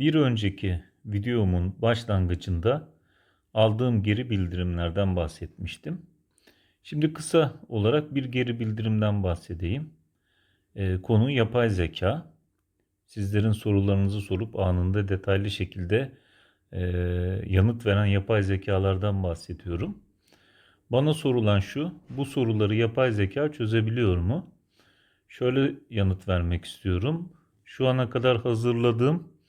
Bir önceki videomun başlangıcında aldığım geri bildirimlerden bahsetmiştim. Şimdi kısa olarak bir geri bildirimden bahsedeyim. Ee, konu yapay zeka. Sizlerin sorularınızı sorup anında detaylı şekilde e, yanıt veren yapay zekalardan bahsediyorum. Bana sorulan şu, bu soruları yapay zeka çözebiliyor mu? Şöyle yanıt vermek istiyorum. Şu ana kadar hazırladığım e,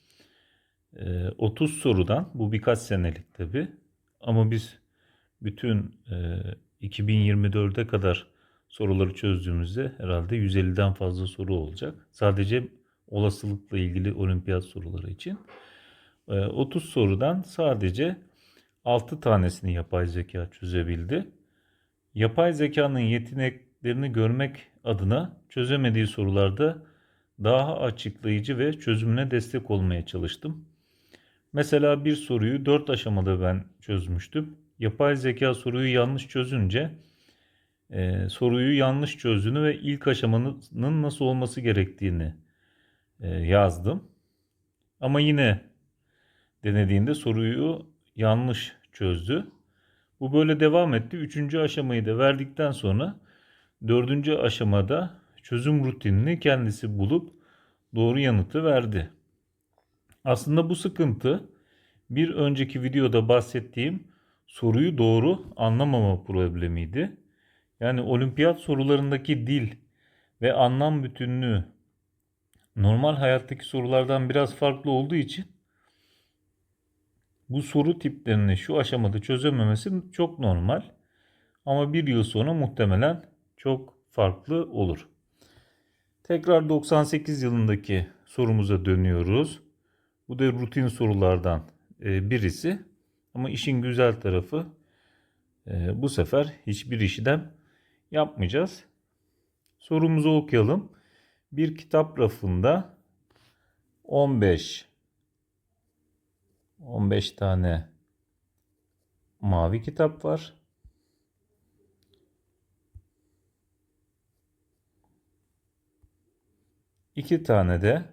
30 sorudan, bu birkaç senelik tabi, ama biz bütün e, 2024'e kadar soruları çözdüğümüzde herhalde 150'den fazla soru olacak. Sadece olasılıkla ilgili olimpiyat soruları için. E, 30 sorudan sadece 6 tanesini yapay zeka çözebildi. Yapay zekanın yeteneklerini görmek adına çözemediği sorularda daha açıklayıcı ve çözümüne destek olmaya çalıştım. Mesela bir soruyu 4 aşamada ben çözmüştüm. Yapay zeka soruyu yanlış çözünce e, soruyu yanlış çözdüğünü ve ilk aşamanın nasıl olması gerektiğini e, yazdım. Ama yine denediğinde soruyu yanlış çözdü. Bu böyle devam etti. Üçüncü aşamayı da verdikten sonra dördüncü aşamada çözüm rutinini kendisi bulup doğru yanıtı verdi. Aslında bu sıkıntı bir önceki videoda bahsettiğim soruyu doğru anlamama problemiydi. Yani olimpiyat sorularındaki dil ve anlam bütünlüğü normal hayattaki sorulardan biraz farklı olduğu için bu soru tiplerini şu aşamada çözememesi çok normal. Ama bir yıl sonra muhtemelen çok farklı olur. Tekrar 98 yılındaki sorumuza dönüyoruz. Bu da rutin sorulardan e, birisi. Ama işin güzel tarafı e, bu sefer hiçbir işlem yapmayacağız. Sorumuzu okuyalım. Bir kitap rafında 15 15 tane mavi kitap var. İki tane de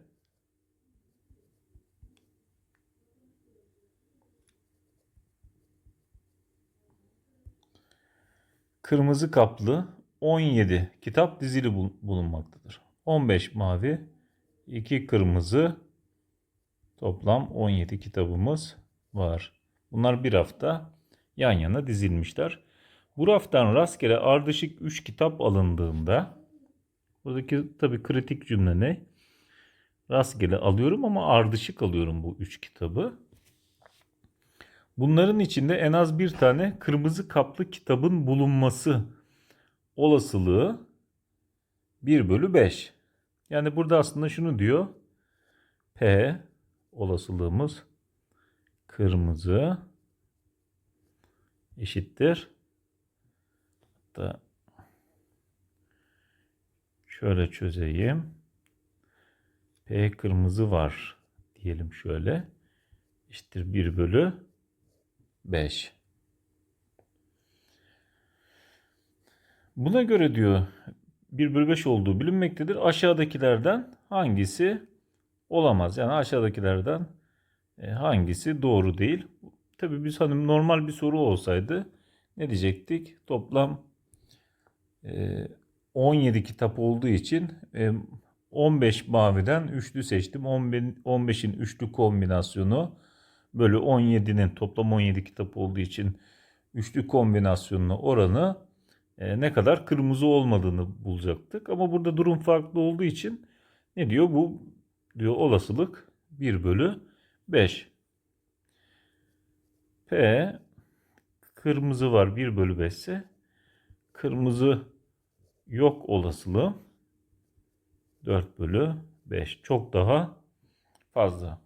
kırmızı kaplı 17 kitap dizili bulunmaktadır. 15 mavi, 2 kırmızı, toplam 17 kitabımız var. Bunlar bir hafta yan yana dizilmişler. Bu raftan rastgele ardışık 3 kitap alındığında buradaki tabii kritik cümle ne? Rastgele alıyorum ama ardışık alıyorum bu 3 kitabı. Bunların içinde en az bir tane kırmızı kaplı kitabın bulunması olasılığı 1 bölü 5. Yani burada aslında şunu diyor. P olasılığımız kırmızı eşittir. Hatta şöyle çözeyim. P kırmızı var diyelim şöyle. Eşittir 1 bölü 5. Buna göre diyor 1 bölü 5 olduğu bilinmektedir. Aşağıdakilerden hangisi olamaz? Yani aşağıdakilerden e, hangisi doğru değil? Tabii biz hani normal bir soru olsaydı ne diyecektik? Toplam 17 e, kitap olduğu için 15 e, maviden üçlü seçtim. 15'in üçlü kombinasyonu bölü 17'nin toplam 17 kitap olduğu için üçlü kombinasyonunu oranı e, ne kadar kırmızı olmadığını bulacaktık. Ama burada durum farklı olduğu için ne diyor? Bu diyor olasılık 1 bölü 5. P kırmızı var 1 bölü 5 ise kırmızı yok olasılığı 4 bölü 5. Çok daha fazla.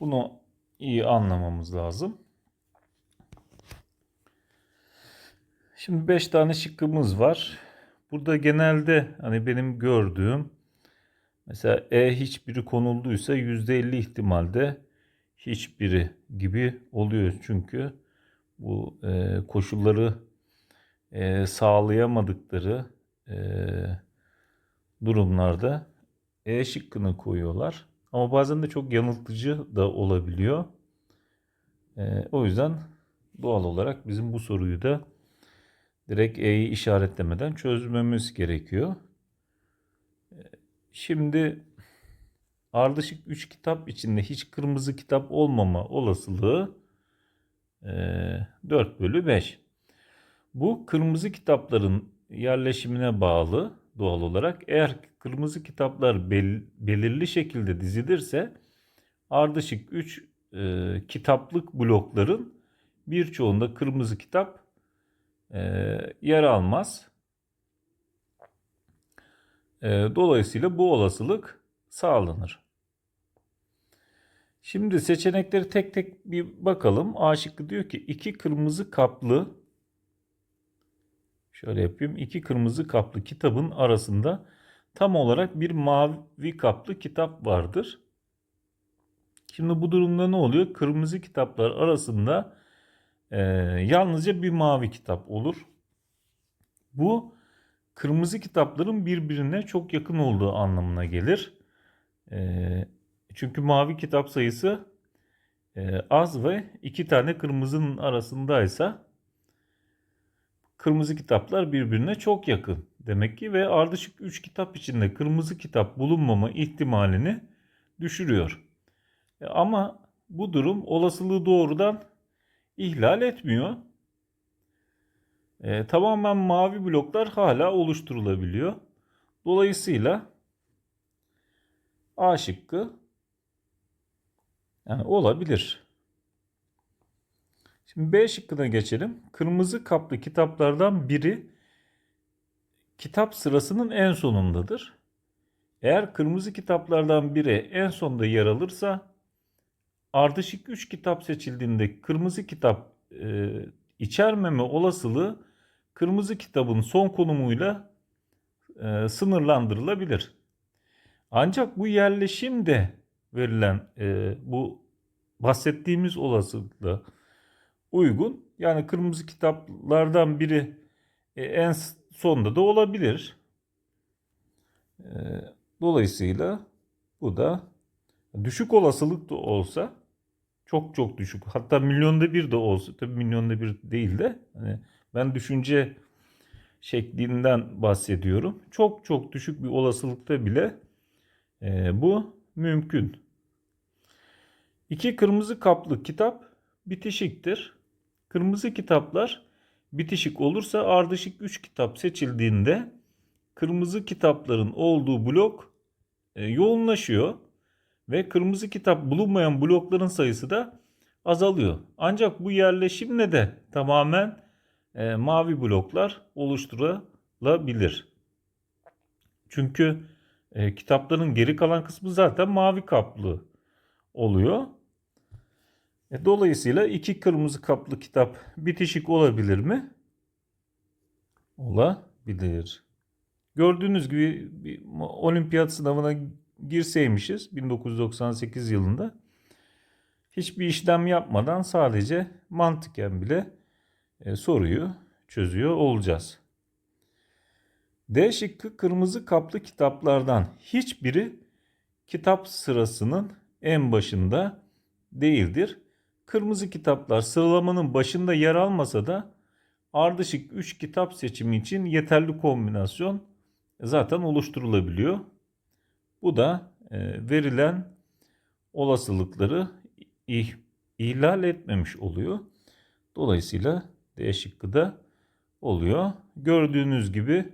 Bunu iyi anlamamız lazım. Şimdi 5 tane şıkkımız var. Burada genelde hani benim gördüğüm mesela E hiçbiri konulduysa %50 ihtimalde hiçbiri gibi oluyor. Çünkü bu e, koşulları e, sağlayamadıkları e, durumlarda E şıkkını koyuyorlar. Ama bazen de çok yanıltıcı da olabiliyor. Ee, o yüzden doğal olarak bizim bu soruyu da direkt E'yi işaretlemeden çözmemiz gerekiyor. Ee, Şimdi ardışık 3 kitap içinde hiç kırmızı kitap olmama olasılığı e, 4 bölü 5. Bu kırmızı kitapların yerleşimine bağlı doğal olarak. Eğer kırmızı kitaplar bel- belirli şekilde dizilirse ardışık 3 e, kitaplık blokların birçoğunda kırmızı kitap e, yer almaz. E, dolayısıyla bu olasılık sağlanır. Şimdi seçenekleri tek tek bir bakalım. A şıkkı diyor ki iki kırmızı kaplı şöyle yapayım. iki kırmızı kaplı kitabın arasında tam olarak bir mavi kaplı kitap vardır. Şimdi bu durumda ne oluyor? Kırmızı kitaplar arasında e, yalnızca bir mavi kitap olur. Bu kırmızı kitapların birbirine çok yakın olduğu anlamına gelir. E, çünkü mavi kitap sayısı e, az ve iki tane kırmızının arasındaysa kırmızı kitaplar birbirine çok yakın demek ki ve ardışık 3 kitap içinde kırmızı kitap bulunmama ihtimalini düşürüyor. E, ama bu durum olasılığı doğrudan ihlal etmiyor. E, tamamen mavi bloklar hala oluşturulabiliyor. Dolayısıyla A şıkkı yani olabilir. Şimdi B şıkkına geçelim. Kırmızı kaplı kitaplardan biri kitap sırasının en sonundadır. Eğer kırmızı kitaplardan biri en sonda yer alırsa ardışık 3 kitap seçildiğinde kırmızı kitap e, içermeme olasılığı kırmızı kitabın son konumuyla e, sınırlandırılabilir. Ancak bu yerleşimde verilen e, bu bahsettiğimiz olasılıkla uygun. Yani kırmızı kitaplardan biri e, en sonda da olabilir. E, dolayısıyla bu da düşük olasılık da olsa çok çok düşük. Hatta milyonda bir de olsa tabii milyonda bir değil de hani ben düşünce şeklinden bahsediyorum. Çok çok düşük bir olasılıkta bile e, bu mümkün. İki kırmızı kaplı kitap bitişiktir. Kırmızı kitaplar bitişik olursa ardışık 3 kitap seçildiğinde kırmızı kitapların olduğu blok e, yoğunlaşıyor ve kırmızı kitap bulunmayan blokların sayısı da azalıyor. Ancak bu yerleşimle de tamamen e, mavi bloklar oluşturulabilir. Çünkü e, kitapların geri kalan kısmı zaten mavi kaplı oluyor. E, dolayısıyla iki kırmızı kaplı kitap bitişik olabilir mi? Olabilir. Gördüğünüz gibi bir olimpiyat sınavına girseymişiz 1998 yılında hiçbir işlem yapmadan sadece mantıken bile e, soruyu çözüyor olacağız. D şıkkı kırmızı kaplı kitaplardan hiçbiri kitap sırasının en başında değildir. Kırmızı kitaplar sıralamanın başında yer almasa da ardışık 3 kitap seçimi için yeterli kombinasyon zaten oluşturulabiliyor. Bu da e, verilen olasılıkları ih, ihlal etmemiş oluyor. Dolayısıyla D şıkkı da oluyor. Gördüğünüz gibi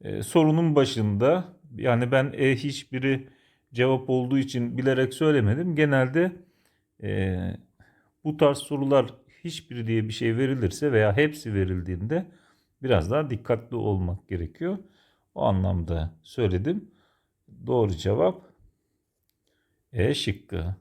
e, sorunun başında yani ben e, hiçbiri cevap olduğu için bilerek söylemedim. Genelde e, bu tarz sorular hiçbiri diye bir şey verilirse veya hepsi verildiğinde biraz daha dikkatli olmak gerekiyor. O anlamda söyledim. Doğru cevap E şıkkı.